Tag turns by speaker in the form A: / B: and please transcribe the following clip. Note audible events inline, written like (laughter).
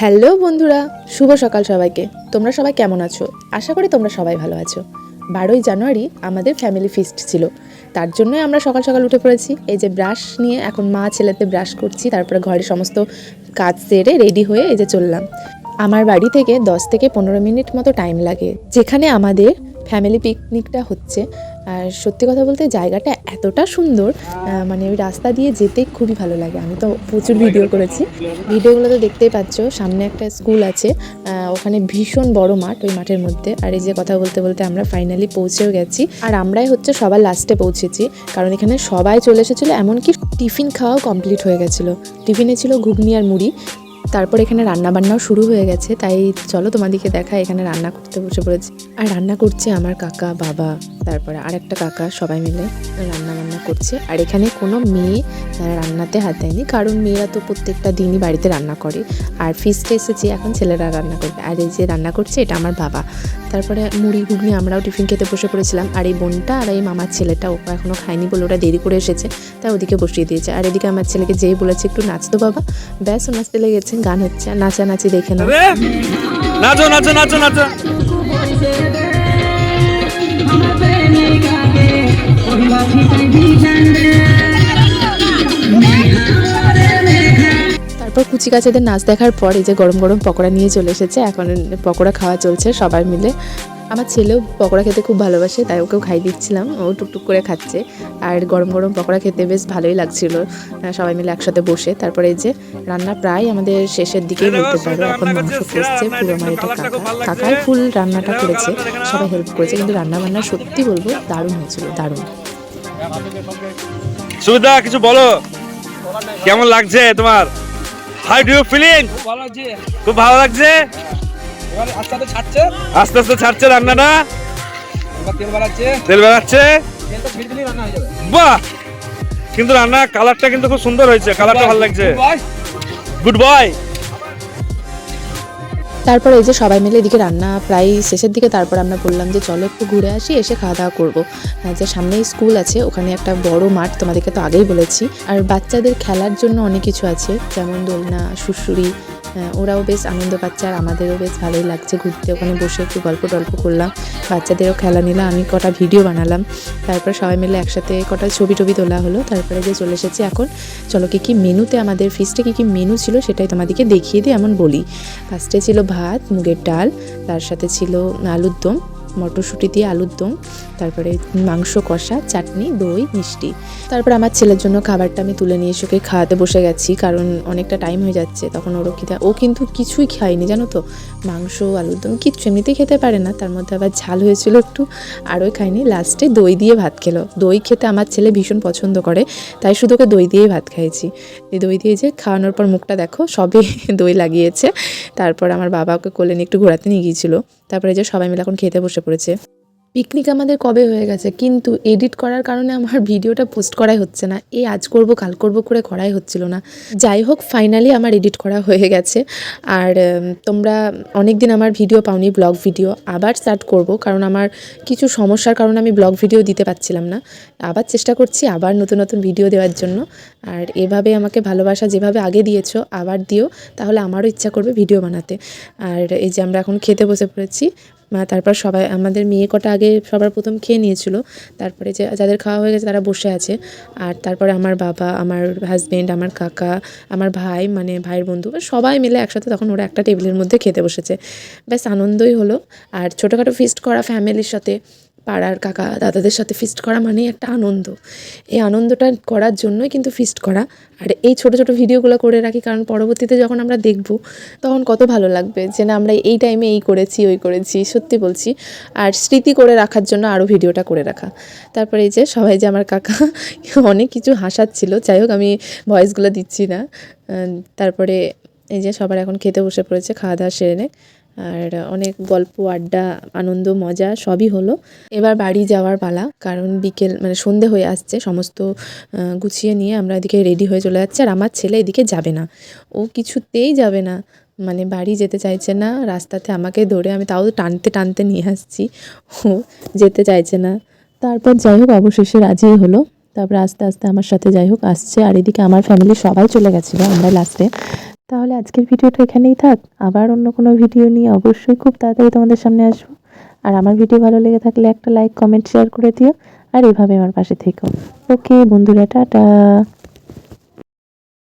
A: Hello বন্ধুরা, শুভ সকাল সবাইকে। তোমরা সবাই কেমন আছো? আশা করি তোমরা সবাই ভালো আছো। বারোই জানুয়ারি আমাদের ফ্যামিলি ফিস্ট ছিল। তার জন্যই আমরা সকাল সকাল উঠে পড়েছি। এই যে ব্রাশ নিয়ে এখন মা ছেলেতে ব্রাশ করছি, তারপরে ঘরের সমস্ত কাজ সেরে রেডি হয়ে এই যে চললাম। আমার বাড়ি থেকে দশ থেকে পনেরো মিনিট মতো টাইম লাগে। যেখানে আমাদের ফ্যামিলি পিকনিকটা হচ্ছে আর সত্যি কথা বলতে জায়গাটা এতটা সুন্দর মানে ওই রাস্তা দিয়ে যেতে খুবই ভালো লাগে। আমি তো প্রচুর ভিডিও করেছি। ভিডিওগুলো তো দেখতেই পাচ্ছ, সামনে একটা স্কুল আছে ওখানে ভীষণ বড় মাঠ ওই মাঠের মধ্যে। আর এই যে কথা বলতে বলতে আমরা ফাইনালি পৌঁছেও গেছি। আর আমরাই হচ্ছে সবার লাস্টে পৌঁছেছি, কারণ এখানে সবাই চলে এসেছিল, এমনকি টিফিন খাওয়াও কমপ্লিট হয়ে গেছিল। টিফিনে ছিল ঘুগনি আর মুড়ি। তারপর এখানে রান্না বান্নাও শুরু হয়ে গেছে, তাই চলো তোমাদেরকে দেখা, এখানে রান্না করতে বসে পড়েছি। আর রান্না করছে আমার কাকা, বাবা। তারপরে আরেকটা কাকা সবাই মিলে রান্না বান্না করছে। আর এখানে কোনো মেয়ে রান্নাতে হাত দেয়নি কারণ মেয়েরা তো প্রত্যেকটা দিনই বাড়িতে রান্না করে। আর ফিস্টে এসেছি এখন ছেলেরা রান্না করবে। আর এই যে রান্না করছে এটা আমার বাবা। তারপরে মুড়ি ঘুগনি আমরাও টিফিন খেতে বসে পড়েছিলাম। আর এই বোনটা আর এই মামার ছেলেটা ও এখনও খায়নি বলে ওরা দেরি করে এসেছে তাই ওদিকে বসিয়ে দিয়েছে। আর এদিকে আমার ছেলেকে যেই বলেছে একটু নাচতো বাবা। ব্যাস ও নাচতে লেগেছে গান হচ্ছে নাচানাচি দেখে নাও।
B: নাচো নাচো নাচো নাচো।
A: তারপর কুচি কাচাদের নাচ দেখার পর এই যে গরম গরম পকোড়া নিয়ে চলে এসেছে এখন পকোড়া খাওয়া চলছে সবাই মিলে। আমার ছেলেও পকোড়া খেতে খুব ভালোবাসে তাই ওকেও খাই দিচ্ছিলাম ও টুকটুক করে খাচ্ছে। আর গরম গরম পকোড়া খেতে বেশ ভালোই লাগছিল সবাই মিলে একসাথে বসে। তারপরে এই যে রান্না প্রায় আমাদের শেষের দিকেই বলতে পারো এখন মাংস কষছে পুরো আমার এটা কাকা কাকাই ফুল রান্নাটা করেছে সবাই হেল্প করেছে কিন্তু রান্না বান্না সত্যি বলব দারুণ হয়েছিল দারুণ।
B: সুবিধা কিছু বলো। কেমন লাগছে তোমার? হাউ ডু ইউ ফিলিং খুব ভালো লাগছে।
C: আস্তে আস্তে ছাড়ছে।
B: রান্নাটা?
C: তেল বাড়াচ্ছে।
B: বাহ! কিন্তু রান্না কালারটা কিন্তু খুব সুন্দর হয়েছে। কালারটা ভালো লাগছে। গুড বয়
A: তারপর এই যে সবাই মিলে এদিকে রান্না প্রায় শেষের দিকে তারপর আমরা বললাম যে চলো একটু ঘুরে আসি, এসে খাওয়া দাওয়া করব। যে সামনেই স্কুল আছে, ওখানে একটা বড় মাঠ, তোমাদেরকে তো আগেই বলেছি। আর বাচ্চাদের খেলার জন্য অনেক কিছু আছে, যেমন দোলনা সুসুরি ওরাও বেশ আনন্দ পাচ্ছে আর আমাদেরও বেশ ভালোই লাগছে। ঘুরতে ওখানে বসে একটু গল্প টল্প করলাম, বাচ্চাদেরও খেলা নিলাম আমি কটা ভিডিও বানালাম। তারপর সবাই মিলে একসাথে কটা ছবি টবি তোলা হলো। তারপরে যে চলে এসেছি এখন, চলো কী কী মেনুতে আমাদের ফিস্টে কী কী মেনু ছিল সেটাই তোমাদেরকে দেখিয়ে দিই, এমন বলি। ফার্স্টে ছিল ভাত, মুগের ডাল, তার সাথে ছিল আলুর দম। মটরশুঁটি দিয়ে আলুর দম, তারপরে মাংস কষা, চাটনি, দই, মিষ্টি। তারপর আমার ছেলের জন্য খাবারটা আমি তুলে নিয়ে এসে ওকে খাওয়াতে বসে গেছি, কারণ অনেকটা টাইম হয়ে যাচ্ছে। তখন ওরও খিদা, ও কিন্তু কিছুই খায়নি, জানো তো? মাংস, আলুর দম, কিচ্ছু এমনিতেই খেতে পারে না। তার মধ্যে আবার ঝাল হয়েছিল একটু আরও খায়নি লাস্টে দই দিয়ে ভাত খেলো। দই খেতে আমার ছেলে ভীষণ পছন্দ করে, তাই শুধু ওকে দই দিয়েই ভাত এই দই দিয়ে যে খাওয়ানোর পর মুখটা দেখো সবে (laughs) দই লাগিয়েছে। তারপর আমার বাবা ওকে কোলে নিয়ে একটু ঘোরাতে নিয়ে গিয়েছিল। তারপরে যে সবাই মিলে এখন খেতে বসে পড়েছে। পিকনিক আমাদের কবে হয়ে গেছে? কিন্তু এডিট করার কারণে আমার ভিডিওটা পোস্ট করাই হচ্ছে না। এই আজ করব, কাল করব করে করাই হচ্ছিল না। যাই হোক ফাইনালি আমার এডিট করা হয়ে গেছে। আর তোমরা অনেক দিন আমার ভিডিও পাওনি, ব্লগ ভিডিও। আবার স্টার্ট করব, কারণ আমার কিছু সমস্যার কারণে আমি ব্লগ ভিডিও দিতে পারছিলাম না। আবার চেষ্টা করছি আবার নতুন নতুন ভিডিও দেওয়ার জন্য। আর এভাবে আমাকে ভালোবাসা যেভাবে আগে দিয়েছ, আবার দিও। তাহলে আমারও ইচ্ছা করবে ভিডিও বানাতে। আর এই যে আমরা এখন খেতে বসে পড়েছি তারপর সবাই, আমাদের মেয়ে কটা আগে সবার প্রথম খেয়ে নিয়েছিল। তারপরে যে যাদের খাওয়া হয়ে গেছে তারা বসে আছে। আর তারপরে আমার বাবা, আমার হাজব্যান্ড আমার কাকা, আমার ভাই মানে ভাইয়ের বন্ধু, সবাই মিলে একসাথে তখন ওরা একটা টেবিলের মধ্যে খেতে বসেছে। ব্যাস আনন্দই হলো। আর ছোটোখাটো ফিস্ট করা ফ্যামিলির সাথে পাড়ার কাকা দাদাদের সাথে ফিস্ট করা মানেই একটা আনন্দ। এই আনন্দটা করার জন্যই কিন্তু ফিস্ট করা। আর এই ছোট ছোট ভিডিওগুলো করে রাখি, কারণ পরবর্তীতে যখন আমরা দেখব, তখন কত ভালো লাগবে যে না, আমরা এই টাইমে এই করেছি, ওই করেছি, সত্যি বলছি। আর স্মৃতি করে রাখার জন্য আরও ভিডিওটা করে রাখা। তারপরে এই যে সবাই যে আমার কাকা, অনেক কিছু হাসাচ্ছিল। যাই হোক, আমি ভয়েসগুলো দিচ্ছি না। তারপরে এই যে সবার এখন খেতে বসে পড়েছে, খাওয়া দাওয়া সেরে নে। আর অনেক গল্প, আড্ডা, আনন্দ, মজা সবই হলো। এবার বাড়ি যাওয়ার পালা, কারণ বিকেল মানে সন্ধে হয়ে আসছে, সমস্ত গুছিয়ে নিয়ে আমরা এদিকে রেডি হয়ে চলে যাচ্ছি। আর আমার ছেলে এদিকে যাবে না। ও কিছুতেই যাবে না। মানে বাড়ি যেতে চাইছে না, রাস্তাতে আমাকে ধরে আমি তাও টানতে টানতে নিয়ে আসছি। ও যেতে চাইছে না। তারপর যাই হোক, অবশেষে রাজি হলো। তারপরে আস্তে আস্তে আমার সাথে যাই হোক, আসছে। আর এদিকে আমার ফ্যামিলি সবাই চলে গেছিল আমরা লাস্টে তাহলে আজকের ভিডিওটা এখানেই থাক। আবার অন্য কোনো ভিডিও নিয়ে অবশ্যই খুব তাড়াতাড়ি তোমাদের সামনে আসব। আর আমার ভিডিও ভালো লেগে থাকলে একটা লাইক কমেন্ট শেয়ার করে দিও। আর এভাবে আমার পাশে থেকো। ওকে বন্ধুরা, টাটা।